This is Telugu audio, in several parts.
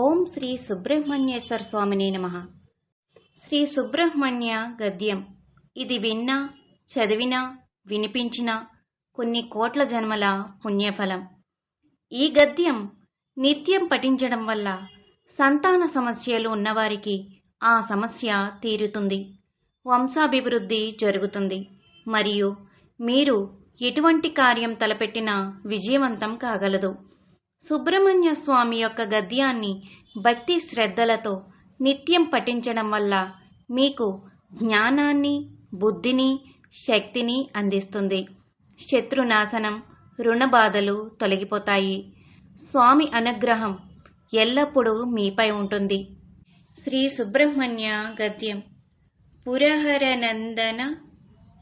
ఓం శ్రీ సుబ్రహ్మణ్యేశ్వర స్వామిని నమ. శ్రీ సుబ్రహ్మణ్య గద్యం. ఇది విన్నా చదివినా వినిపించినా కొన్ని కోట్ల జన్మల పుణ్యఫలం. ఈ గద్యం నిత్యం పఠించడం వల్ల సంతాన సమస్యలు ఉన్నవారికి ఆ సమస్య తీరుతుంది వంశాభివృద్ధి జరుగుతుంది మరియు మీరు ఎటువంటి కార్యం తలపెట్టినా విజయవంతం కాగలదు. సుబ్రహ్మణ్య స్వామి యొక్క గద్యాన్ని భక్తి శ్రద్ధలతో నిత్యం పఠించడం వల్ల మీకు జ్ఞానాన్ని బుద్ధిని శక్తిని అందిస్తుంది. శత్రునాశనం రుణబాధలు తొలగిపోతాయి. స్వామి అనుగ్రహం ఎల్లప్పుడూ మీపై ఉంటుంది. శ్రీ సుబ్రహ్మణ్య గద్యం. పురహర నందన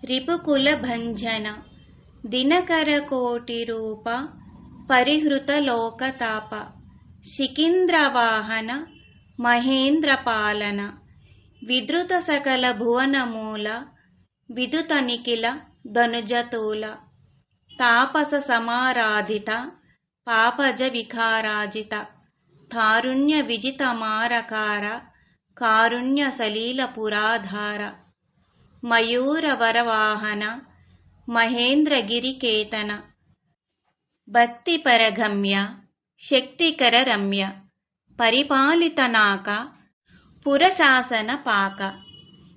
రిపుకుల భంజన దినకర కోటి రూప పరిహృత లోకతాప మహేంద్రపాలన విద్రుత సకల భువనమూల విదుత నిఖిల ధనుజతూల తాపస సమారాధిత పాపజ వికారాజిత తారుణ్య విజిత మారకార కారుణ్య సలీల పురాధార మయూర వరవాహన మహేంద్రగిరికేతన భక్తిపరగమ్య శక్తికర రమ్య పరిపాలితనాక పురశాసన పాక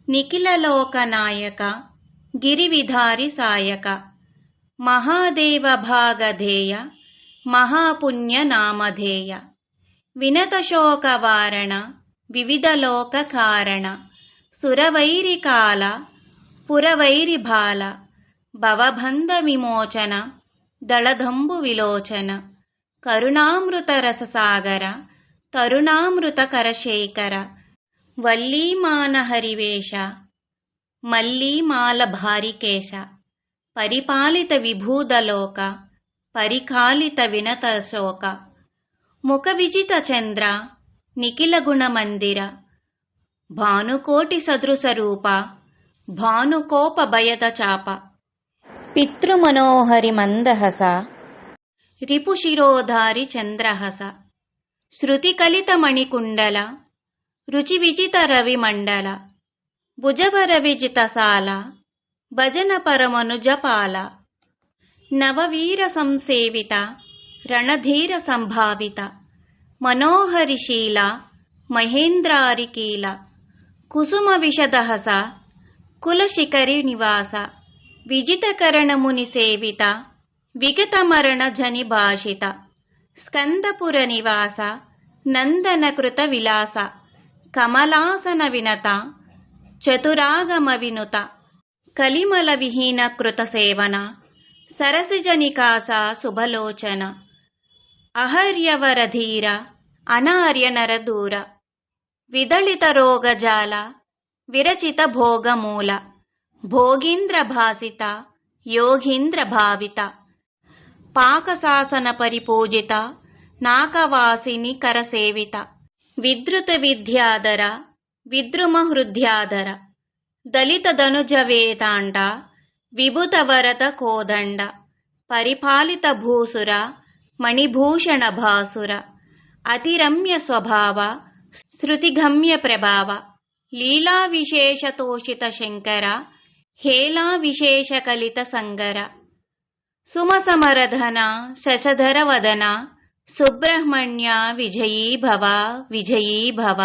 నిఖిలలోకనాయక గిరివిధారి సాయక మహాదేవ భాగధేయ మహాపుణ్య నామధేయ వినత శోకవారణ కారణ సురవైరికాల పురవైరిభాల భవబంధ విమోచన దళదంబు విలోచన. కరుణామృత రససాగర తరుణామృత కరశేఖర వల్లీమాన హరివేష మల్లీమాల భారికేశ పరిపాలిత విభూదలోక పరికాలిత వినత శోక ముఖ విజిత చంద్ర నిఖిల గుణమందిర భానుకోటి సదృశ రూప భానుకోప భయద చాప. పితృమనోహరి మందహస. రిపుశిరోధారి చంద్రహస. శృతికలితమణికుండల. రుచి విజిత రవిమండల భుజవర విజితసాల భజన పరమనుజపాల నవవీర సంసేవిత రణధీర సంభావిత మనోహరిశీల. మహేంద్రారికీల. కుసుమ విషదహస కులశిఖరి నివాస విజితకరణముని సేవిత విగతమరణ జని భాషిత స్కందపుర నివాస నందనకృత విలాస కమలాసన వినత చతురాగమ వినుత కలిమల విహీన కృత సేవన సరసిజనికాస శుభలోచన అహర్యవరధీర అనార్య నరదూర విదళిత రోగజాల విరచిత భోగమూల భోగీంద్ర భాసిత యోగీంద్ర భావిత పాకశాసన పరిపూజిత నాకవాసిని కరసేవిత. విద్రుత విద్యాధర విద్రుమ హృద్యాధర దళిత ధనుజ వేదాండ కోదండ. పరిపాలిత భూసుర మణిభూషణ భాసుర. అతిరమ్య స్వభావ శృతిగమ్య ప్రభావ. లీలా విశేషతోషిత శంకర హేలా విశేష కలిత సంగర సుమసమరధన శశధర వదన సుబ్రహ్మణ్య విజయీ భవ విజయీ భవ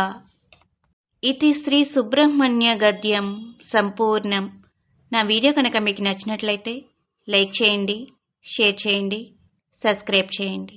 ఇది శ్రీ సుబ్రహ్మణ్య గద్యం సంపూర్ణం. నా వీడియో కనుక మీకు నచ్చినట్లయితే లైక్ చేయండి షేర్ చేయండి సబ్స్క్రైబ్ చేయండి.